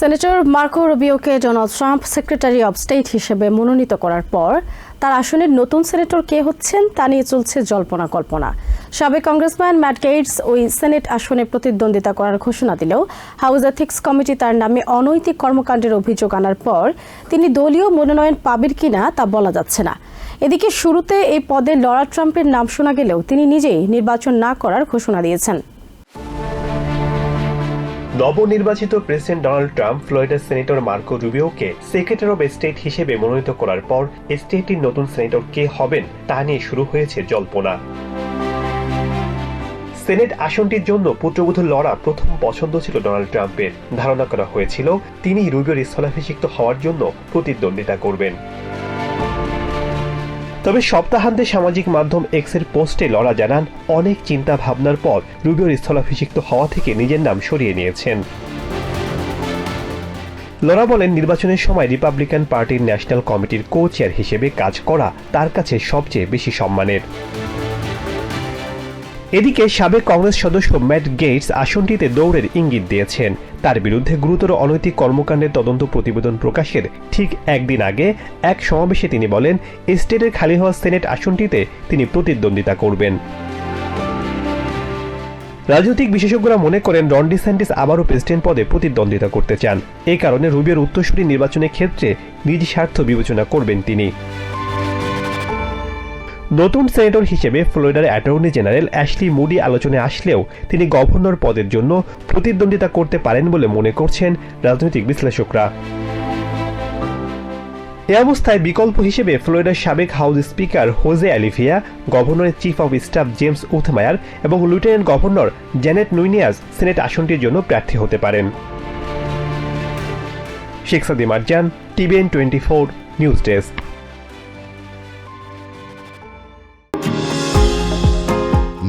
Senator Marco রুবিওকে Donald Trump secretary of state হিসেবে মনোনীত করার পর তার আসনের নতুন সেনেটর কে হচ্ছেন তা নিয়ে চলছে জল্পনা কল্পনা। সাবেক কংগ্রেসম্যান ম্যাট গেটস ওই সেনেট আসনে প্রতিদ্বন্দ্বিতা করার ঘোষণা দিলেও হাউস এথিক্স কমিটি তার নামে অনৈতিক কর্মকাণ্ডের অভিযোগ আনার পর তিনি দলীয় মনোনয়ন পাবেন কিনা তা বলা যাচ্ছে না। এদিকে শুরুতে এই পদে লরা ট্রাম্পের নাম শোনা গেলেও তিনি নিজেই নির্বাচন না করার ঘোষণা দিয়েছেন। নবনির্বাচিত প্রেসিডেন্ট ডোনাল্ড ট্রাম্প, ফ্লোরিডার সেনেটর মার্কো রুবিওকে সেক্রেটারি অব স্টেট হিসেবে মনোনীত করার পর স্টেটটির নতুন সেনেটর কে হবেন তা নিয়ে শুরু হয়েছে জল্পনা। সেনেট আসনটির জন্য পুত্রবধূ লড়া প্রথম পছন্দ ছিল ডোনাল্ড ট্রাম্পের। ধারণা করা হয়েছিল, তিনি রুবিওর স্থলাভিষিক্ত হওয়ার জন্য প্রতিদ্বন্দ্বিতা করবেন। তবে সপ্তাহান্তে সামাজিক মাধ্যম এক্সের পোস্টে লড়া জানান, অনেক চিন্তা ভাবনার পর রুবিওর স্থলাভিষিক্ত হওয়া থেকে নিজের নাম সরিয়ে নিয়েছেন। লরা বলেন, নির্বাচনের সময় রিপাবলিকান পার্টির ন্যাশনাল কমিটির কো চেয়ার হিসেবে কাজ করা তার কাছে সবচেয়ে বেশি সম্মানের। এদিকে সাবেক কংগ্রেস সদস্য ম্যাট গেটস আসনটিতে দৌড়ের ইঙ্গিত দিয়েছেন। তার বিরুদ্ধে গুরুতর অনৈতিক কর্মকাণ্ডের তদন্ত প্রতিবেদন প্রকাশের ঠিক একদিন আগে এক সমাবেশে তিনি বলেন, স্টেটের খালি হওয়া সেনেট আসনটিতে তিনি প্রতিদ্বন্দ্বিতা করবেন। রাজনৈতিক বিশেষজ্ঞরা মনে করেন, রন ডিসেন্টিস আবারও প্রেসিডেন্ট পদে প্রতিদ্বন্দ্বিতা করতে চান। এই কারণে রুবিওর উত্তরসূরি নির্বাচনের ক্ষেত্রে নিজ স্বার্থ বিবেচনা করবেন তিনি। নতুন সেনেটর হিসেবে ফ্লোরিডার অ্যাটর্নি জেনারেল অ্যাশলি মুডি আলোচনায় আসলেও তিনি গভর্নর পদের জন্য প্রতিদ্বন্দ্বিতা করতে পারেন বলে মনে করছেন রাজনৈতিক বিশ্লেষকরা। এ অবস্থায় বিকল্প হিসেবে ফ্লোরিডার সাবেক হাউস স্পিকার হোজে অ্যালিভিয়া গভর্নরের chief of staff James Uthmeier এবং lieutenant governor Jeanette Nunez senate আসনটির জন্য প্রার্থী হতে পারেন। Sheikh Sadi Marjan twenty four news desk.